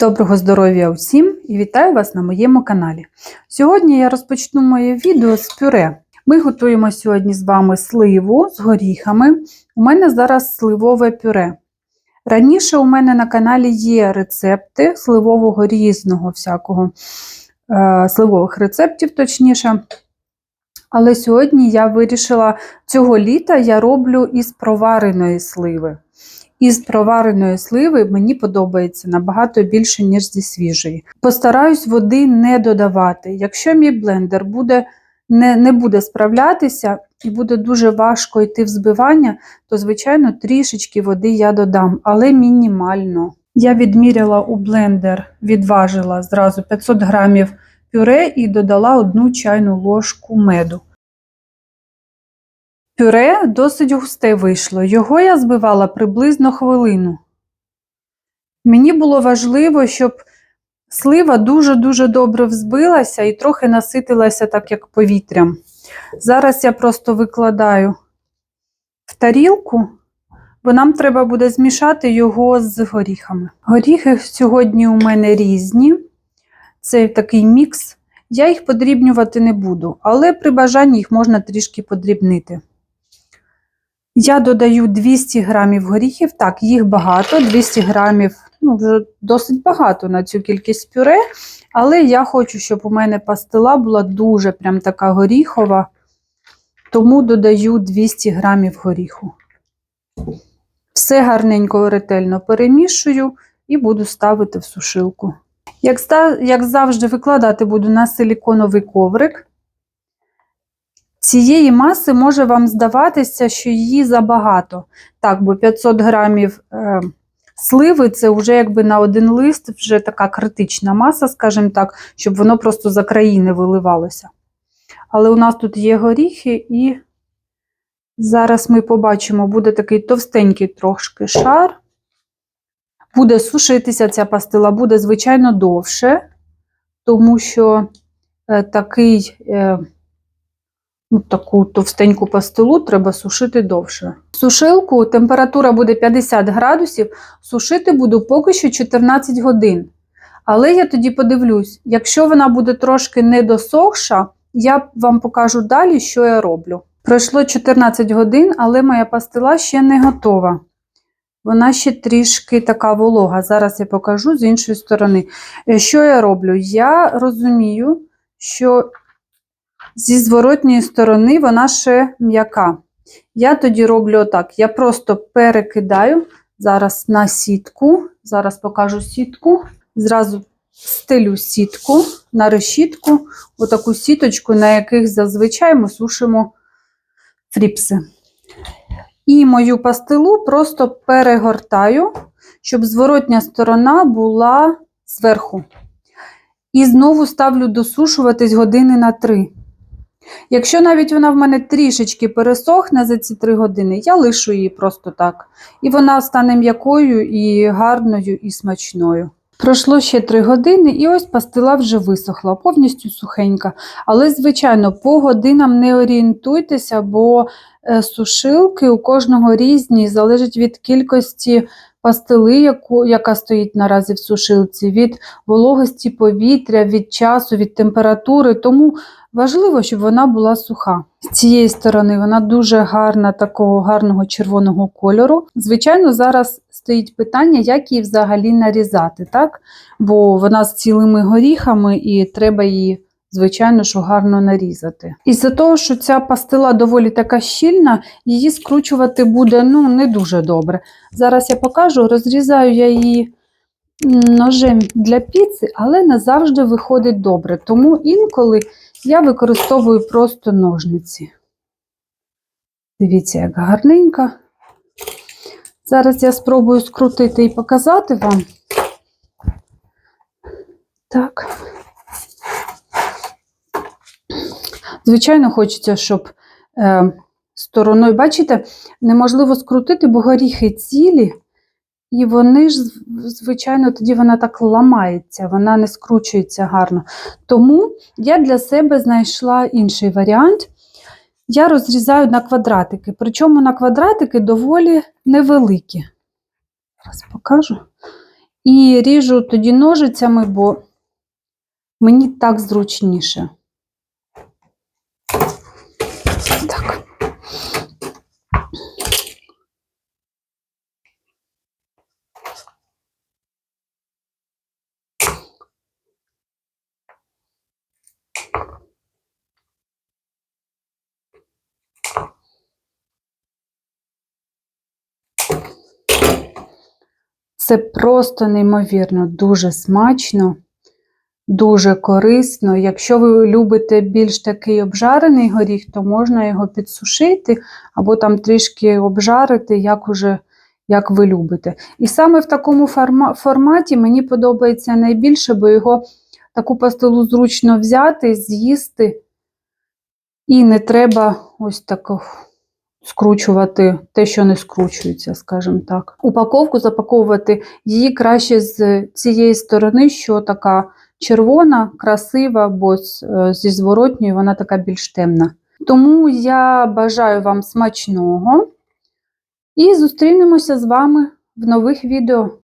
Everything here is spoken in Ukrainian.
Доброго здоров'я усім і вітаю вас на моєму каналі. Сьогодні я розпочну моє відео з пюре. Ми готуємо сьогодні з вами сливу з горіхами. У мене зараз сливове пюре. Раніше у мене на каналі є рецепти сливового різного всякого, е, сливових рецептів, точніше. Але сьогодні я вирішила цього літа я роблю із провареної сливи. Із провареної сливи мені подобається набагато більше, ніж зі свіжої. Постараюсь води не додавати. Якщо мій блендер буде, не, не буде справлятися і буде дуже важко йти в збивання, то, звичайно, трішечки води я додам, але мінімально. Я відміряла у блендер, відважила зразу 500 грамів пюре і додала одну чайну ложку меду. Пюре досить густе вийшло. Його я збивала приблизно хвилину. Мені було важливо, щоб слива дуже-дуже добре взбилася і трохи наситилася так, як повітрям. Зараз я просто викладаю в тарілку, бо нам треба буде змішати його з горіхами. Горіхи сьогодні у мене різні. Це такий мікс. Я їх подрібнювати не буду, але при бажанні їх можна трішки подрібнити. Я додаю 200 грамів горіхів, так, їх багато, 200 грамів, ну, вже досить багато на цю кількість пюре, але я хочу, щоб у мене пастила була дуже прям така горіхова, тому додаю 200 грамів горіху. Все гарненько ретельно перемішую і буду ставити в сушилку. Як, як завжди, викладати буду на силіконовий коврик. Цієї маси може вам здаватися, що її забагато. Так, бо 500 грамів е, сливи це вже якби на один лист, вже така критична маса, скажімо так, щоб воно просто за країни виливалося. Але у нас тут є горіхи, і зараз ми побачимо, буде такий товстенький трошки шар. Буде сушитися ця пастила, буде, звичайно, довше, тому що е, такий. Е, Таку товстеньку пастилу треба сушити довше. Сушилку температура буде 50 градусів, сушити буду поки що 14 годин. Але я тоді подивлюсь, якщо вона буде трошки недосохша, я вам покажу далі, що я роблю. Пройшло 14 годин, але моя пастила ще не готова. Вона ще трішки така волога. Зараз я покажу з іншої сторони. Е, що я роблю? Я розумію, що Зі зворотньої сторони вона ще м'яка. Я тоді роблю отак: я просто перекидаю зараз на сітку, зараз покажу сітку, зразу стелю сітку на решітку, отаку сіточку, на яких зазвичай ми сушимо фріпси. І мою пастилу просто перегортаю, щоб зворотня сторона була зверху. І знову ставлю досушуватись години на 3. Якщо навіть вона в мене трішечки пересохне за ці три години, я лишу її просто так. І вона стане м'якою, і гарною, і смачною. Пройшло ще три години, і ось пастила вже висохла, повністю сухенька. Але, звичайно, по годинам не орієнтуйтеся, бо сушилки у кожного різні, залежить від кількості пастили, яку, яка стоїть наразі в сушилці, від вологості повітря, від часу, від температури. Тому Важливо, щоб вона була суха. З цієї сторони вона дуже гарна, такого гарного червоного кольору. Звичайно, зараз стоїть питання, як її взагалі нарізати, так? бо вона з цілими горіхами і треба її. Звичайно, що гарно нарізати. Із-за того, що ця пастила доволі така щільна, її скручувати буде ну, не дуже добре. Зараз я покажу, розрізаю я її ножем для піци, але не завжди виходить добре. Тому інколи я використовую просто ножниці. Дивіться, як гарненько. Зараз я спробую скрутити і показати вам. Так. Звичайно, хочеться, щоб е, стороною, бачите, неможливо скрутити, бо горіхи цілі, і вони ж, звичайно, тоді вона так ламається, вона не скручується гарно. Тому я для себе знайшла інший варіант. Я розрізаю на квадратики, причому на квадратики доволі невеликі. Зараз покажу. І ріжу тоді ножицями, бо мені так зручніше. Так. Це просто неймовірно, дуже смачно, дуже корисно. Якщо ви любите більш такий обжарений горіх, то можна його підсушити або там трішки обжарити, як уже як ви любите. І саме в такому форма- форматі мені подобається найбільше, бо його таку пастилу зручно взяти, з'їсти, і не треба ось тако скручувати те, що не скручується, скажімо так. Упаковку запаковувати її краще з цієї сторони, що така червона, красива, бо е, зі зворотньою вона така більш темна. Тому я бажаю вам смачного і зустрінемося з вами в нових відео.